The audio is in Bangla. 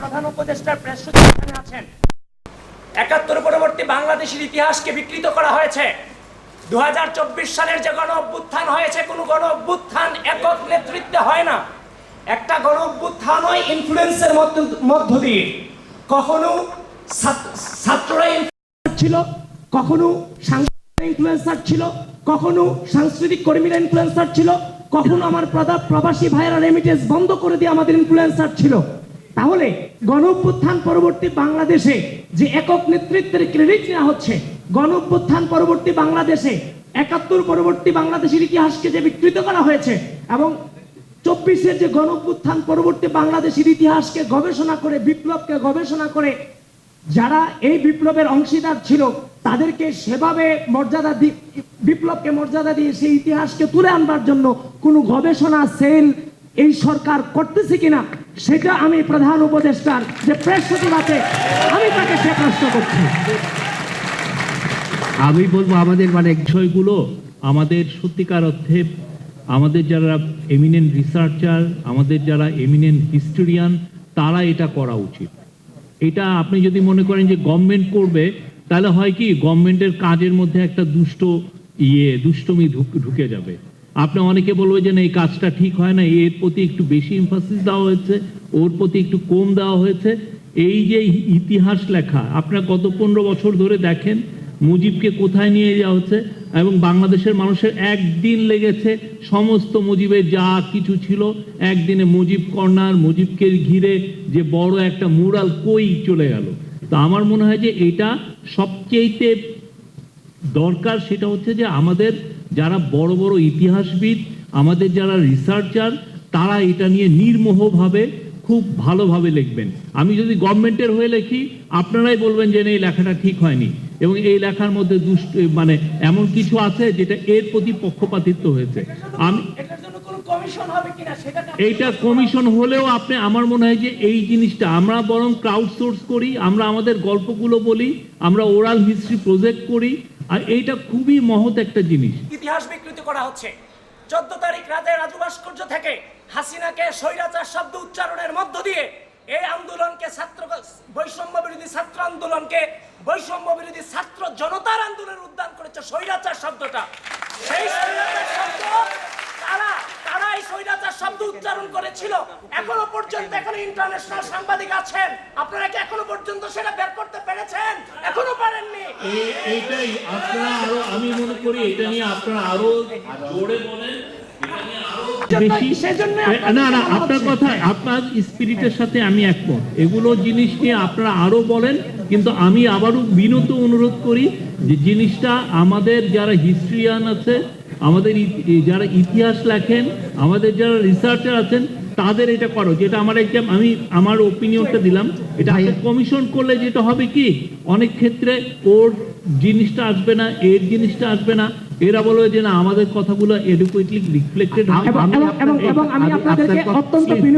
প্রধান উপদেষ্টার প্রেস আছেন। একাত্তর পরবর্তী বাংলাদেশের ইতিহাসকে বিকৃত করা হয়েছে। দুহাজার চব্বিশ সালের যে গণ অভ্যুত্থান হয়েছে, কোনো গণ অভ্যুত্থান একক নেতৃত্বে হয় না। একটা গণ অভ্যুত্থান হয় ইনফ্লুয়েন্সের মধ্য দিয়ে। কখনো ছাত্র- ছাত্ররা influencer ছিল, কখনো সাংস্কৃতিক ইনফ্লুয়েন্সার ছিল, কখনো সাংস্কৃতিক কর্মীরা ইনফ্লুয়েন্সার ছিল, কখনো আমার প্রদা- প্রবাসী ভাইয়েরা রেমিটেন্স বন্ধ করে দিয়ে আমাদের ইনফ্লুয়েন্সার ছিল। তাহলে গণ পরবর্তী বাংলাদেশে যে একক নেতৃত্বের ক্রেডিট নেওয়া হচ্ছে গণ পরবর্তী বাংলাদেশে, একাত্তর পরবর্তী বাংলাদেশের ইতিহাসকে যে বিকৃত করা হয়েছে এবং চব্বিশের যে গণ পরবর্তী বাংলাদেশের ইতিহাসকে গবেষণা করে, বিপ্লবকে গবেষণা করে, যারা এই বিপ্লবের অংশীদার ছিল, তাদেরকে সেভাবে মর্যাদা দি, বিপ্লবকে মর্যাদা দিয়ে সেই ইতিহাসকে তুলে আনবার জন্য কোনো গবেষণা, সেল এই সরকার করতেছে কিনা সেটা আমি প্রধান উপদেষ্টার যে প্রেস আমি তাকে সে প্রশ্ন করছি। আমি বলব আমাদের মানে বিষয়গুলো আমাদের সত্যিকার অর্থে আমাদের যারা এমিনেন্ট রিসার্চার আমাদের যারা এমিনেন্ট হিস্টোরিয়ান তারা এটা করা উচিত। এটা আপনি যদি মনে করেন যে গভর্নমেন্ট করবে, তাহলে হয় কি গভর্নমেন্টের কাজের মধ্যে একটা দুষ্ট ইয়ে দুষ্টমি ঢুকে যাবে। আপনি অনেকে বলবে যে না, এই কাজটা ঠিক হয় না, এর প্রতি একটু বেশি ইমফাসিস দেওয়া হয়েছে, ওর প্রতি একটু কম দেওয়া হয়েছে। এই যে ইতিহাস লেখা, আপনার গত পনেরো বছর ধরে দেখেন মুজিবকে কোথায় নিয়ে যাওয়া হচ্ছে এবং বাংলাদেশের মানুষের একদিন লেগেছে সমস্ত মুজিবের যা কিছু ছিল। একদিনে মুজিব কর্নার, মুজিবকে ঘিরে যে বড় একটা মুরাল কই চলে গেল। তো আমার মনে হয় যে এটা সবচেয়েতে দরকার, সেটা হচ্ছে যে আমাদের যারা বড় বড় ইতিহাসবিদ আমাদের যারা রিসার্চার তারা এটা নিয়ে নির্মোহভাবে খুব ভালোভাবে লিখবেন। আমি যদি গভর্নমেন্টের হয়ে লিখি আপনারাই বলবেন যে এই লেখাটা ঠিক হয়নি। এবং এই লেখার মধ্যে দুষ্ট মানে এমন কিছু আছে যেটা এর প্রতি পক্ষপাতিত্ব হয়েছে। আমি এইটা কমিশন হলেও আপনি আমার মনে হয় যে এই জিনিসটা আমরা বরং ক্রাউড সোর্স করি আমরা আমাদের গল্পগুলো বলি আমরা ওরাল হিস্ট্রি প্রজেক্ট করি আর এইটা খুবই মহৎ একটা জিনিস। ইতিহাস বিকৃতি করা হচ্ছে। চোদ্দ তারিখ রাতে রাজু ভাস্কর্য থেকে হাসিনাকে স্বৈরাচার শব্দ উচ্চারণের মধ্য দিয়ে এই আন্দোলনকে ছাত্র বৈষম্য বিরোধী ছাত্র আন্দোলনকে বৈষম্য বিরোধী ছাত্র জনতার আন্দোলনের উদ্যান করেছে স্বৈরাচার শব্দটা। সেই স্বৈরাচার শব্দ স্বৈরাচার শব্দ উচ্চারণ করেছিল। এখনও পর্যন্ত এখানে ইন্টারন্যাশনাল সাংবাদিক আছেন। আপনারা কি এখনও পর্যন্ত সেটা বের করতে পেরেছেন? এখনও পারেননি। এইটাই আপনারা আরও আমি মনে করি এটা নিয়ে আপনারা আরও জোরে বলেন এটা নিয়ে আরও বেশি সেজন্য না না আপনার কথা আপনার স্পিরিটের সাথে আমি একমত। এগুলো জিনিস নিয়ে আপনারা আরও বলেন কিন্তু আমি আবারও বিনত অনুরোধ করি যে জিনিসটা আমাদের যারা হিস্ট্রিয়ান আছে আমাদের যারা ইতিহাস লেখেন আমাদের যারা রিসার্চার আছেন তাদের এটা করো যেটা আমার একদম আমি আমার ওপিনিয়নটা দিলাম। এটা কমিশন করলে যেটা হবে কি অনেক ক্ষেত্রে ওর জিনিসটা আসবে না এর জিনিসটা আসবে না। এরা বলো যে না আমাদের কথাগুলো এডুকুয়েটলি রিফ্লেক্টেড এবং আমি আপনাদেরকে অত্যন্ত